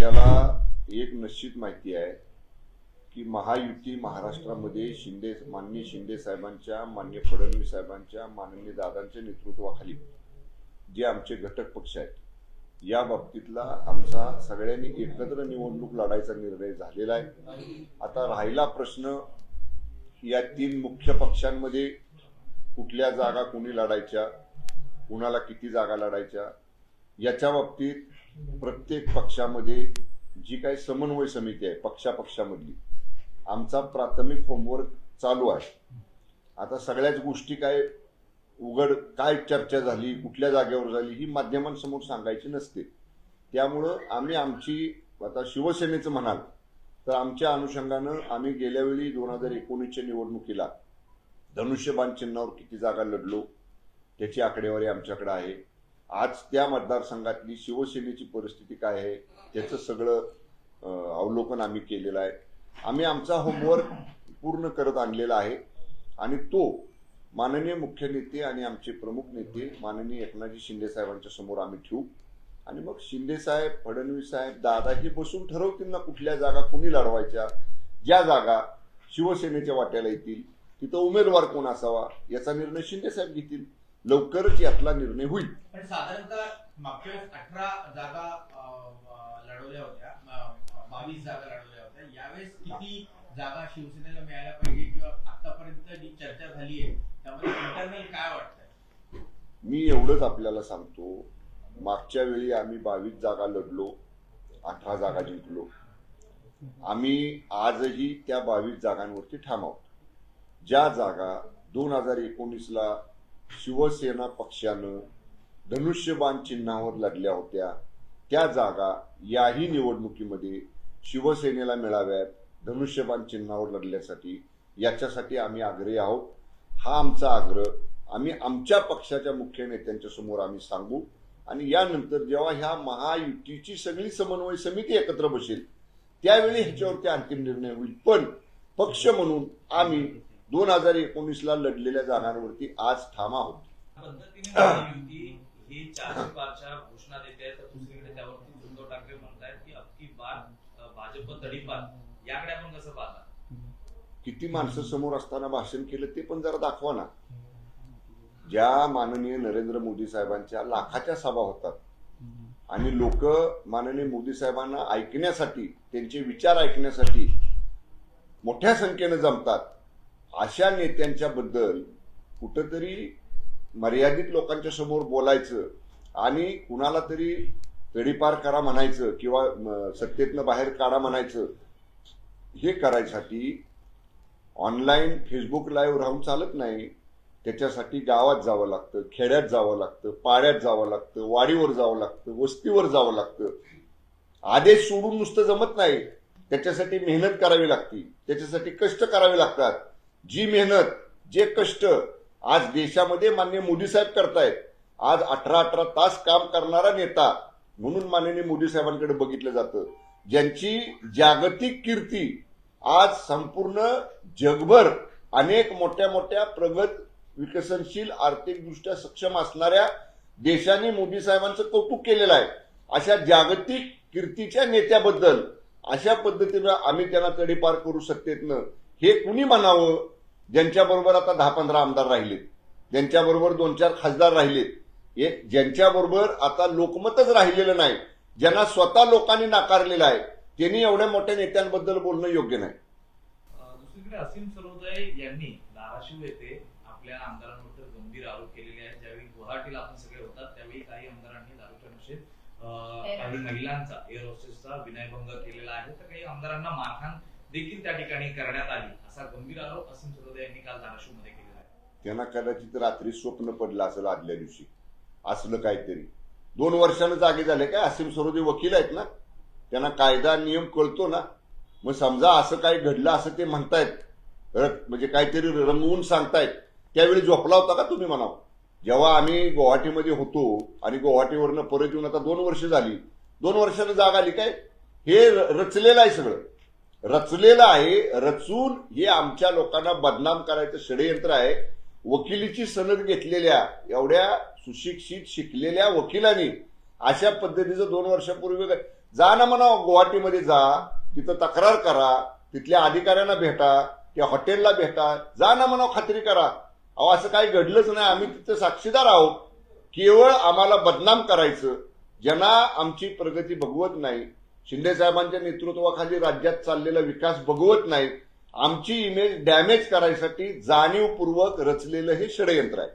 आपल्याला एक निश्चित माहिती आहे की महायुती महाराष्ट्रामध्ये शिंदे माननीय शिंदे साहेबांच्या मान्य फडणवीस साहेबांच्या माननीय दादांच्या नेतृत्वाखाली जे आमचे घटक पक्ष आहेत या बाबतीतला आमचा सगळ्यांनी एकत्र निवडणूक लढायचा निर्णय झालेला आहे. आता राहिला प्रश्न या तीन मुख्य पक्षांमध्ये कुठल्या जागा कोणी लढायच्या कुणाला किती जागा लढायच्या याच्या बाबतीत प्रत्येक पक्षामध्ये जी काही समन्वय समिती आहे पक्षापक्षामधली आमचा प्राथमिक होमवर्क चालू आहे. आता सगळ्याच गोष्टी काय उघड काय चर्चा झाली कुठल्या जागेवर झाली ही माध्यमांसमोर सांगायची नसते. त्यामुळं आम्ही आमची आता शिवसेनेचं म्हणाल तर आमच्या अनुषंगानं आम्ही गेल्या वेळी दोन हजार एकोणीसच्या निवडणुकीला धनुष्यबाण चिन्हावर किती जागा लढलो त्याची आकडेवारी आमच्याकडे आहे. आज त्या मतदारसंघातली शिवसेनेची परिस्थिती काय आहे त्याचं सगळं अवलोकन आम्ही केलेलं आहे. आम्ही आमचा होमवर्क पूर्ण करत आणलेला आहे. आणि तो माननीय मुख्य नेते आणि आमचे प्रमुख नेते माननीय एकनाथजी शिंदे साहेबांच्या समोर आम्ही ठेवू. आणि मग शिंदे साहेब फडणवीस साहेब दादा हे बसून ठरवतील ना कुठल्या जागा कुणी लढवायच्या. ज्या जागा शिवसेनेच्या वाट्याला येतील तिथं उमेदवार कोण असावा याचा निर्णय शिंदे साहेब घेतील. लवकरच यातला निर्णय होईल. पण साधारणतः मागच्या वेळेस अठरा जागा लढवल्या होत्या. बावीस जागा लढवल्या होत्या. यावेळेस किती जागा शिवसेनेला मिळायला पाहिजे किंवा आतापर्यंत जी चर्चा झाली आहे त्यामध्ये इंटरनल काय वाटतंय? मी एवढंच आपल्याला सांगतो. मागच्या वेळी आम्ही बावीस जागा लढलो अठरा जागा जिंकलो. आम्ही आजही त्या बावीस जागांवरती ठाम आहोत. ज्या जागा दोन हजार एकोणीसला शिवसेना पक्षानं धनुष्यबाण चिन्हावर लढल्या होत्या. त्या जागा याही निवडणुकीमध्ये शिवसेनेला मिळाव्यात धनुष्यबाण चिन्हावर लढल्यासाठी. याच्यासाठी आम्ही आग्रही आहोत. हा आमचा आग्रह. आम्ही आमच्या पक्षाच्या मुख्य नेत्यांच्या समोर आम्ही सांगू. आणि यानंतर जेव्हा ह्या महायुतीची सगळी समन्वय समिती एकत्र बसेल त्यावेळी ह्याच्यावरती अंतिम निर्णय होईल. पण पक्ष म्हणून आम्ही दोन हजार एकोणीसला लढलेल्या जागांवरती आज ही कसं पाहता? किती माणसं समोर असताना भाषण केलं ते पण जरा दाखवा ना. ज्या माननीय नरेंद्र मोदी साहेबांच्या लाखाच्या सभा होतात आणि लोक माननीय मोदी साहेबांना ऐकण्यासाठी त्यांचे विचार ऐकण्यासाठी मोठ्या संख्येनं जमतात अशा नेत्यांच्या बद्दल कुठंतरी मर्यादित लोकांच्या समोर बोलायचं आणि कुणाला तरी तडीपार करा म्हणायचं किंवा सत्तेतनं बाहेर काढा म्हणायचं हे करायसाठी ऑनलाईन फेसबुक लाईव्ह राहून चालत नाही. त्याच्यासाठी गावात जावं लागतं खेड्यात जावं लागतं पाड्यात जावं लागतं वाडीवर जावं लागतं वस्तीवर जावं लागतं. आदेश सोडून नुसतं जमत नाही. त्याच्यासाठी मेहनत करावी लागते. त्याच्यासाठी कष्ट करावे लागतात. जी मेहनत जे कष्ट आज देशामध्ये मान्य मोदी साहेब करतायत आज अठरा अठरा तास काम करणारा नेता म्हणून माननीय मोदी साहेबांकडे बघितलं जातं. ज्यांची जागतिक कीर्ती आज संपूर्ण जगभर अनेक मोठ्या मोठ्या प्रगत विकसनशील आर्थिकदृष्ट्या सक्षम असणाऱ्या देशांनी मोदी साहेबांचं कौतुक केलेलं आहे. अशा जागतिक कीर्तीच्या नेत्याबद्दल अशा पद्धतीनं आम्ही त्यांना तडीपार करू सत्तेतनं हे कुणी म्हणावं? ज्यांच्याबरोबर आता दहा पंधरा आमदार राहिलेत. ज्यांच्याबरोबर दोन चार खासदार राहिलेत. हे ज्यांच्याबरोबर आता लोकमतच राहिलेलं नाही ज्यांना स्वतः लोकांनी नाकारलेलं आहे त्यांनी एवढ्या मोठ्या नेत्यांबद्दल बोलणं योग्य नाही. दुसरीकडे असीम सरोदय यांनी धाराशिव येथे आपल्या आमदारांवर गंभीर आरोप केलेले आहेत. ज्यावेळी गुवाहाटीला आपण सगळे होतात त्यावेळी काही आमदारांनी दारूच्या नशेत काही महिलांचा एअर होस्टेसचा विनयभंग केलेला आहे. तर काही आमदारांना मारहाण देखील त्या ठिकाणी करण्यात आली. असा गंभीर आरोप असीम सरोदे यांनी काल धाराशिवमध्ये केलेला आहे. त्यांना कदाचित रात्री स्वप्न पडलं असेल आदल्या दिवशी. असलं काहीतरी. दोन वर्षानं जागे झाले काय? असीम सरोदे वकील आहेत ना? त्यांना कायदा नियम कळतो ना? मग समजा असं काही घडलं असं ते म्हणतायत. म्हणजे काहीतरी रंगवून सांगतायत. त्यावेळी झोपला होता का तुम्ही म्हणावं? जेव्हा आम्ही गुवाहाटीमध्ये होतो आणि गुवाहाटीवरनं परत येऊन आता दोन वर्ष झाली. दोन वर्षानं जाग आली काय? हे रचलेलं आहे सगळं. रचलेलं आहे. रचून हे आमच्या लोकांना बदनाम करायचं षडयंत्र आहे. वकिलीची सनद घेतलेल्या एवढ्या सुशिक्षित शिकलेल्या वकिलांनी अशा पद्धतीचं दोन वर्षापूर्वी जा ना म्हणा गुवाहाटीमध्ये जा. तिथं तक्रार करा. तिथल्या अधिकाऱ्यांना भेटा. त्या हॉटेलला भेटा. जा ना म्हणा खात्री करा. अहो असं काही घडलंच नाही. आम्ही तिथं साक्षीदार आहोत. केवळ आम्हाला बदनाम करायचं. ज्यांना आमची प्रगती भगवत नाही शिंदे साहेबांच्या नेतृत्वाखाली राज्यात चाललेला विकास बघवत नाही आमची इमेज डॅमेज करायसाठी जाणीवपूर्वक रचलेलं हे षडयंत्र आहे.